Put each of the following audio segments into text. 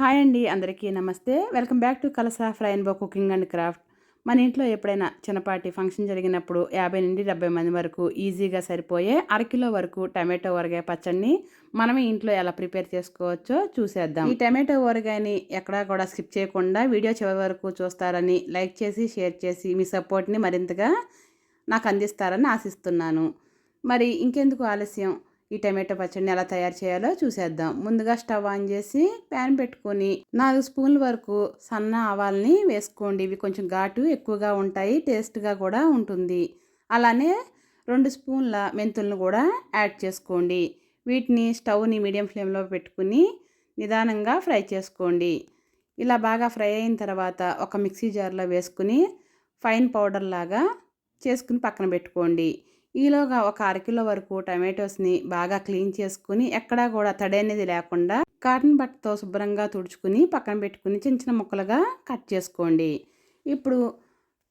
Hi అండి అందరికీ నమస్తే. Welcome back to Kalasa fry and బో కుకింగ్ అండ్ క్రాఫ్ట్. మన ఇంట్లో ఎప్పుడైనా చిన్నపాటి ఫంక్షన్ జరిగినప్పుడు యాభై నుండి డెబ్బై మంది వరకు ఈజీగా సరిపోయే అరకిలో వరకు టమాటో ఊరగాయ పచ్చడిని మనమే ఇంట్లో ఎలా ప్రిపేర్ చేసుకోవచ్చో చూసేద్దాం. ఈ టమాటో ఊరగాయని ఎక్కడా కూడా స్కిప్ చేయకుండా వీడియో చివరి వరకు చూస్తారని లైక్ చేసి షేర్ చేసి మీ సపోర్ట్ని మరింతగా నాకు అందిస్తారని ఆశిస్తున్నాను. మరి ఇంకెందుకు ఆలస్యం? ఈ టమాటో పచ్చడిని ఎలా తయారు చేయాలో చూసేద్దాం. ముందుగా స్టవ్ ఆన్ చేసి ప్యాన్ పెట్టుకొని నాలుగు స్పూన్ల వరకు సన్న ఆవాల్ని వేసుకోండి. ఇవి కొంచెం ఘాటు ఎక్కువగా ఉంటాయి టేస్ట్గా కూడా ఉంటుంది. అలానే రెండు స్పూన్ల మెంతులను కూడా యాడ్ చేసుకోండి. వీటిని స్టవ్ని మీడియం ఫ్లేమ్లో పెట్టుకుని నిదానంగా ఫ్రై చేసుకోండి. ఇలా బాగా ఫ్రై అయిన తర్వాత ఒక మిక్సీ జార్లో వేసుకుని ఫైన్ పౌడర్ లాగా చేసుకుని పక్కన పెట్టుకోండి. ఈలోగా ఒక అరకిలో వరకు టమాటోస్ని బాగా క్లీన్ చేసుకుని ఎక్కడా కూడా తడి అనేది లేకుండా కాటన్ బట్టతో శుభ్రంగా తుడుచుకుని పక్కన పెట్టుకుని చిన్న చిన్న ముక్కలుగా కట్ చేసుకోండి. ఇప్పుడు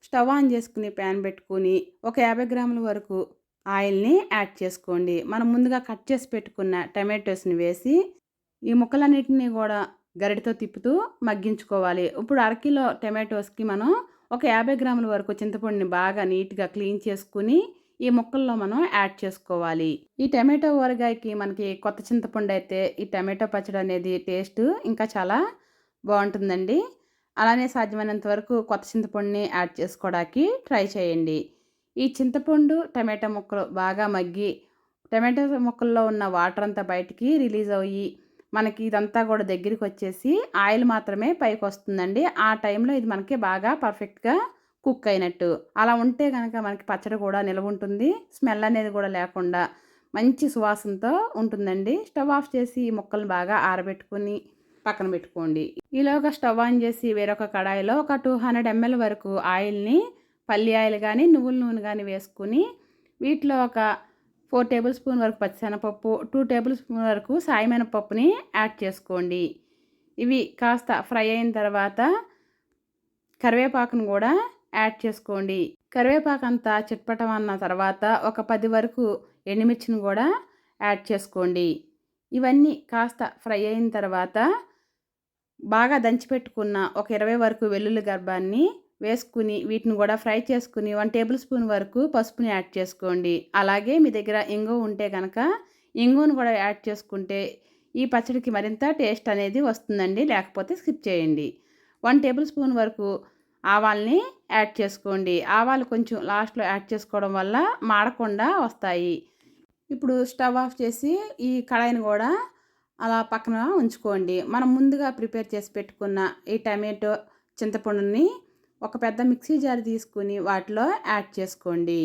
స్టవ్ ఆన్ చేసుకుని ప్యాన్ పెట్టుకుని ఒక యాభై గ్రాముల వరకు ఆయిల్ని యాడ్ చేసుకోండి. మనం ముందుగా కట్ చేసి పెట్టుకున్న టమాటోస్ని వేసి ఈ ముక్కలన్నిటిని కూడా గరిటతో తిప్పుతూ మగ్గించుకోవాలి. ఇప్పుడు అరకిలో టమాటోస్కి మనం ఒక యాభై గ్రాముల వరకు చింతపండుని బాగా నీట్గా క్లీన్ చేసుకుని ఈ ముక్కల్లో మనం యాడ్ చేసుకోవాలి. ఈ టమాటో ఊరగాయకి మనకి కొత్త చింతపండు అయితే ఈ టమాటో పచ్చడి అనేది టేస్ట్ ఇంకా చాలా బాగుంటుందండి. అలానే సాధ్యమైనంత వరకు కొత్త చింతపండుని యాడ్ చేసుకోవడానికి ట్రై చేయండి. ఈ చింతపండు టమాటో ముక్కలు బాగా మగ్గి టమాటో ముక్కల్లో ఉన్న వాటర్ అంతా బయటికి రిలీజ్ అయ్యి మనకి ఇదంతా కూడా దగ్గరికి వచ్చేసి ఆయిల్ మాత్రమే పైకి వస్తుందండి ఆ టైంలో ఇది మనకి బాగా పర్ఫెక్ట్గా కుక్ అయినట్టు. అలా ఉంటే కనుక మనకి పచ్చడి కూడా నిల్వ ఉంటుంది. స్మెల్ అనేది కూడా లేకుండా మంచి సువాసనతో ఉంటుందండి. స్టవ్ ఆఫ్ చేసి ఈ ముక్కలు బాగా ఆరబెట్టుకుని పక్కన పెట్టుకోండి. ఈలోగా స్టవ్ ఆన్ చేసి వేరొక కడాయిలో ఒక టూ హండ్రెడ్ ఎంఎల్ వరకు ఆయిల్ని పల్లి ఆయిల్ కానీ నువ్వుల నూనె కానీ వేసుకుని వీటిలో ఒక ఫోర్ టేబుల్ స్పూన్ వరకు పచ్చిశనగపప్పు టూ టేబుల్ స్పూన్ వరకు సాయమైన పప్పుని యాడ్ చేసుకోండి. ఇవి కాస్త ఫ్రై అయిన తర్వాత కరివేపాకును కూడా యాడ్ చేసుకోండి. కరివేపాకు అంతా చిట్పటం అన్న తర్వాత ఒక పది వరకు ఎండుమిర్చిని కూడా యాడ్ చేసుకోండి. ఇవన్నీ కాస్త ఫ్రై అయిన తర్వాత బాగా దంచిపెట్టుకున్న ఒక ఇరవై వరకు వెల్లుల్లి గర్భాన్ని వేసుకుని వీటిని కూడా ఫ్రై చేసుకుని వన్ టేబుల్ స్పూన్ వరకు పసుపుని యాడ్ చేసుకోండి. అలాగే మీ దగ్గర ఇంగు ఉంటే కనుక ఇంగును కూడా యాడ్ చేసుకుంటే ఈ పచ్చడికి మరింత టేస్ట్ అనేది వస్తుందండి. లేకపోతే స్కిప్ చేయండి. వన్ టేబుల్ స్పూన్ వరకు ఆవాల్ని యాడ్ చేసుకోండి. ఆవాలు కొంచెం లాస్ట్లో యాడ్ చేసుకోవడం వల్ల మాడకుండా వస్తాయి. ఇప్పుడు స్టవ్ ఆఫ్ చేసి ఈ కడాయిని కూడా అలా పక్కన ఉంచుకోండి. మనం ముందుగా ప్రిపేర్ చేసి పెట్టుకున్న ఈ టమాటో చింతపండుని ఒక పెద్ద మిక్సీ జార్ తీసుకుని వాటిలో యాడ్ చేసుకోండి.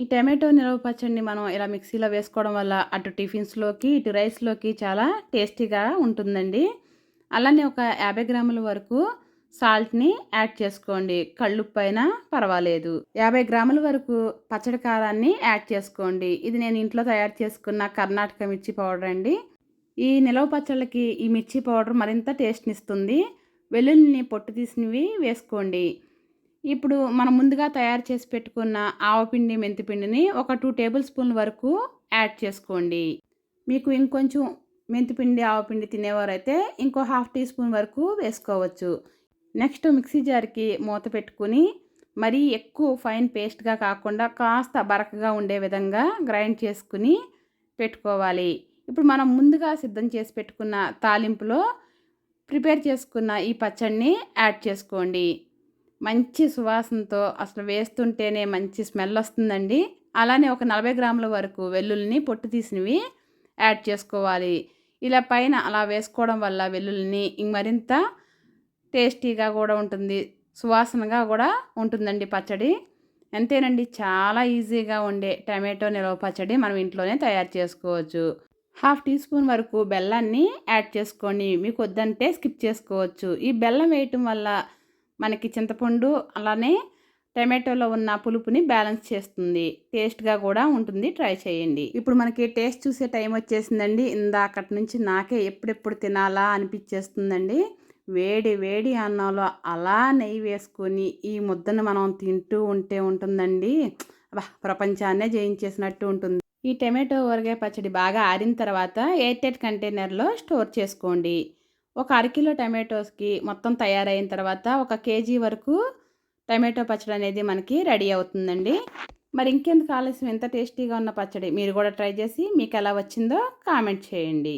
ఈ టమాటో నిలవ పచ్చడిని మనం ఇలా మిక్సీలో వేసుకోవడం వల్ల అటు టిఫిన్స్లోకి ఇటు రైస్లోకి చాలా టేస్టీగా ఉంటుందండి. అలానే ఒక యాభై గ్రాముల వరకు సాల్ట్ని యాడ్ చేసుకోండి. కళ్ళు పైన పర్వాలేదు. యాభై గ్రాముల వరకు పచ్చడి కారాన్ని యాడ్ చేసుకోండి. ఇది నేను ఇంట్లో తయారు చేసుకున్న కర్ణాటక మిర్చి పౌడర్ అండి. ఈ నిలవ పచ్చళ్ళకి ఈ మిర్చి పౌడర్ మరింత టేస్ట్ని ఇస్తుంది. వెల్లుల్లిని పొట్టు తీసినవి వేసుకోండి. ఇప్పుడు మనం ముందుగా తయారు చేసి పెట్టుకున్న ఆవపిండి మెంతిపిండిని ఒక టూ టేబుల్ స్పూన్ల వరకు యాడ్ చేసుకోండి. మీకు ఇంకొంచెం మెంతిపిండి ఆవపిండి తినేవారైతే ఇంకో హాఫ్ టీ స్పూన్ వరకు వేసుకోవచ్చు. నెక్స్ట్ మిక్సీ జార్కి మూత పెట్టుకుని మరీ ఎక్కువ ఫైన్ పేస్ట్గా కాకుండా కాస్త బరకగా ఉండే విధంగా గ్రైండ్ చేసుకుని పెట్టుకోవాలి. ఇప్పుడు మనం ముందుగా సిద్ధం చేసి పెట్టుకున్న తాలింపులో ప్రిపేర్ చేసుకున్న ఈ పచ్చడిని యాడ్ చేసుకోండి. మంచి సువాసనతో అసలు వేస్తుంటేనే మంచి స్మెల్ వస్తుందండి. అలానే ఒక నలభై గ్రాముల వరకు వెల్లుల్లిని పొట్టు తీసినవి యాడ్ చేసుకోవాలి. ఇలా పైన అలా వేసుకోవడం వల్ల వెల్లుల్ని మరింత టేస్టీగా కూడా ఉంటుంది. సువాసనగా కూడా ఉంటుందండి పచ్చడి. అంతేనండి చాలా ఈజీగా ఉండే టమాటో నిలవ పచ్చడి మనం ఇంట్లోనే తయారు చేసుకోవచ్చు. హాఫ్ టీ స్పూన్ వరకు బెల్లాన్ని యాడ్ చేసుకొని మీకు వద్దంటే స్కిప్ చేసుకోవచ్చు. ఈ బెల్లం వేయటం వల్ల మనకి చింతపండు అలానే టమాటోలో ఉన్న పులుపుని బ్యాలెన్స్ చేస్తుంది. టేస్ట్గా కూడా ఉంటుంది. ట్రై చేయండి. ఇప్పుడు మనకి టేస్ట్ చూసే టైం వచ్చేసిందండి. ఇందాకటి నుంచి నాకే ఎప్పుడెప్పుడు తినాలా అనిపించేస్తుందండి. వేడి వేడి అన్నంలో అలా నెయ్యి వేసుకొని ఈ ముద్దను మనం తింటూ ఉంటే ఉంటుందండి. అబ్బా ప్రపంచాన్నే జయించేసినట్టు ఉంటుంది. ఈ టమాటో ఊరగాయ పచ్చడి బాగా ఆరిన తర్వాత ఎయిర్ కంటైనర్లో స్టోర్ చేసుకోండి. ఒక అరకిలో టమాటోస్కి మొత్తం తయారైన తర్వాత ఒక కేజీ వరకు టమాటో పచ్చడి అనేది మనకి రెడీ అవుతుందండి. మరి ఇంకెందుకు ఆలస్యం? ఎంత టేస్టీగా ఉన్న పచ్చడి మీరు కూడా ట్రై చేసి మీకు ఎలా వచ్చిందో కామెంట్ చేయండి.